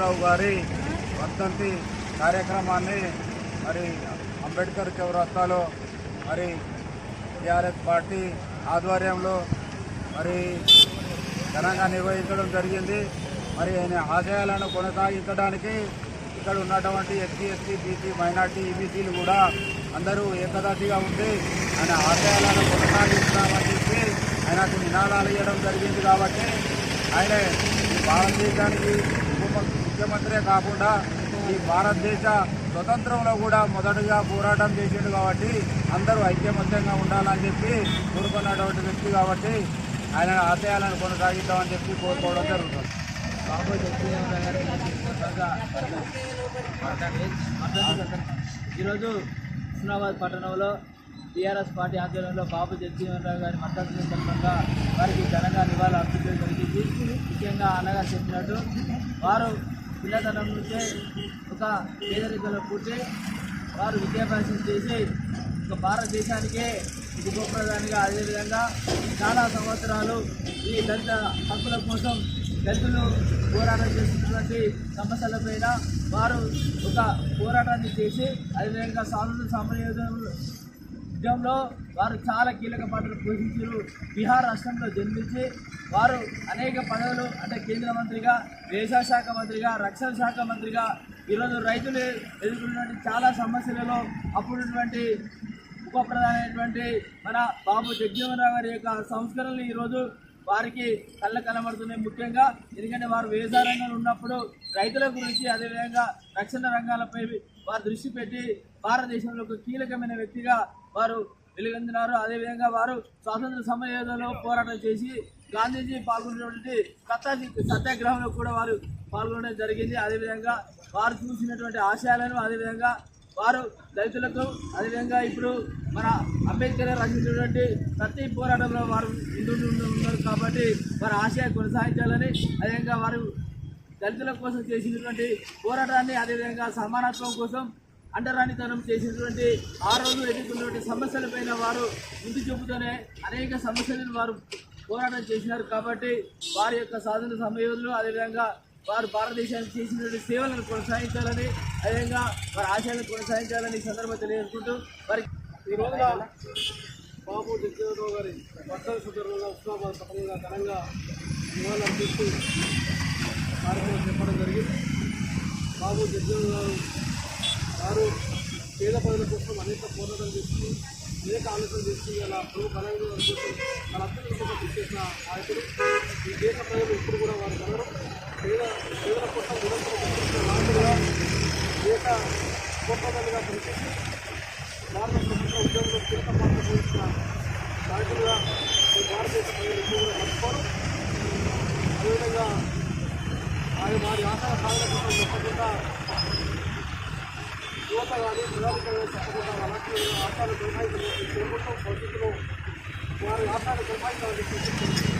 రావు గారి వర్ధంతి కార్యక్రమాన్ని మరి అంబేద్కర్ చౌరస్తాలో మరి టీఆర్ఎస్ పార్టీ ఆధ్వర్యంలో మరి ఘనంగా నిర్వహించడం జరిగింది. మరి ఆయన ఆశయాలను కొనసాగించడానికి ఇక్కడ ఉన్నటువంటి ఎస్సీ ఎస్టీ బీసీ మైనార్టీ ఈబీసీలు కూడా అందరూ ఏకదాటిగా ఉండి ఆయన ఆశయాలను కొనసాగిస్తామని చెప్పి ఆయనకు నినాదాలు ఇవ్వడం జరిగింది కాబట్టి ఆయన భారతదేశానికి ఉప ముఖ్యమంత్రే కాకుండా ఈ భారతదేశ స్వతంత్రంలో కూడా మొదటగా పోరాటం చేసిండు కాబట్టి అందరూ ఐక్యమత్యంగా ఉండాలని చెప్పి కోరుకున్నటువంటి వ్యక్తి కాబట్టి ఆయన ఆశయాలను కొనసాగిద్దామని చెప్పి కోరుకోవడం జరుగుతుంది. బాబు గారి ఈరోజు హుస్నాబాద్ పట్టణంలో టీఆర్ఎస్ పార్టీ ఆధ్వర్యంలో బాబు జగజీవన్ రావు గారి మద్దతు సందర్భంగా వారికి ఘనంగా నివాళులు అర్పించడం జరిగింది. ముఖ్యంగా అన్నగారు చెప్పినట్టు వారు పిల్లతనం నుంచే ఒక పేదరికంలో పుట్టి వారు విద్యాభ్యాసం చేసి ఒక భారతదేశానికే ఉప ప్రధానిగా అదేవిధంగా చాలా సంవత్సరాలు ఈ దళిత హక్కుల కోసం దళితులు పోరాటం చేస్తున్నటువంటి సమస్యలపైన వారు ఒక పోరాటాన్ని చేసి అదేవిధంగా సాధన సమయోధంలో యుద్ధంలో వారు చాలా కీలక పాత్ర పోషించారు. బీహార్ రాష్ట్రంలో జన్మించి వారు అనేక పదవులు అంటే కేంద్ర మంత్రిగా వ్యవసాయ శాఖ మంత్రిగా రక్షణ శాఖ మంత్రిగా ఈరోజు రైతులు ఎదుర్కొన్నటువంటి చాలా సమస్యలలో అప్పుడున్నటువంటి ఉప ప్రధానమైనటువంటి మన బాబు జగజీవన్ రావు గారి యొక్క సంస్కరణలు ఈరోజు వారికి కళ్ళ కనబడుతున్నాయి ముఖ్యంగా. ఎందుకంటే వారు వ్యవసాయ రంగంలో ఉన్నప్పుడు రైతుల గురించి అదేవిధంగా రక్షణ రంగాలపై వారు దృష్టి పెట్టి భారతదేశంలో ఒక కీలకమైన వ్యక్తిగా వారు వెలుగొందినారు అదేవిధంగా వారు స్వాతంత్ర సమయంలో పోరాటం చేసి గాంధీజీ పాల్గొన్నటువంటి సత్తా సత్యాగ్రహంలో కూడా వారు పాల్గొనడం జరిగింది. అదేవిధంగా వారు చూసినటువంటి ఆశయాలను అదేవిధంగా వారు దళితులకు అదేవిధంగా ఇప్పుడు మన అంబేద్కర్ రచించినటువంటి ప్రతి పోరాటంలో వారు ముందు ఉన్నారు కాబట్టి వారి ఆశయ కొనసాగించాలని అదేవిధంగా వారు దళితుల కోసం చేసినటువంటి పోరాటాన్ని అదేవిధంగా సమానత్వం కోసం అండరానితనం చేసినటువంటి ఆ రోజు ఎదుర్కొన్నటువంటి సమస్యలపైన వారు ముందు చూపుతూనే అనేక సమస్యలను వారు పోరాటం చేసినారు కాబట్టి వారి యొక్క సాధన సమయంలో అదేవిధంగా వారు భారతదేశానికి చేసినటువంటి సేవలను కొనసాగించాలని అదేవిధంగా వారి ఆశయాలను కొనసాగించాలని ఈ సందర్భంగా తెలియజేసుకుంటూ వారి ఈ రోజున బాబు జగజీవనరావు గారి వర్ధన సందర్భంగా ఉస్మాబాద్ పట్టణంగా ఘనంగా నివాళులు అర్పిస్తూ కార్యక్రమం చెప్పడం జరిగింది. బాబు గారు పేద ప్రజల కోసం అనేక పోరాటం చేసి అనేక ఆలోచన చేసి అలా ప్రభు బలంగా వాళ్ళ చేసిన నాయకుడు. ఈ దేశ ప్రజలు ఇప్పుడు కూడా వారు కలరు పేద పేదల కోసం నిరంతరం నాయకుడుగా దేశ గొప్పదలుగా పనిచేసి భారత ప్రభుత్వ ఉద్యోగంలో కీలక పాత్ర పోషించిన నాయకులుగా ఈ భారతదేశ ప్రజలు ఎక్కువ కూడా మర్చిపోరు. అదేవిధంగా ఆయన వారి ఆశయ సాధన కోసం తప్పకుండా యువత కానీ ప్రజాధికారులు ఆశాలు కొనసాగించాలని ప్రభుత్వం భవిష్యత్తులో వారి ఆశాలు కొనసాగించాలని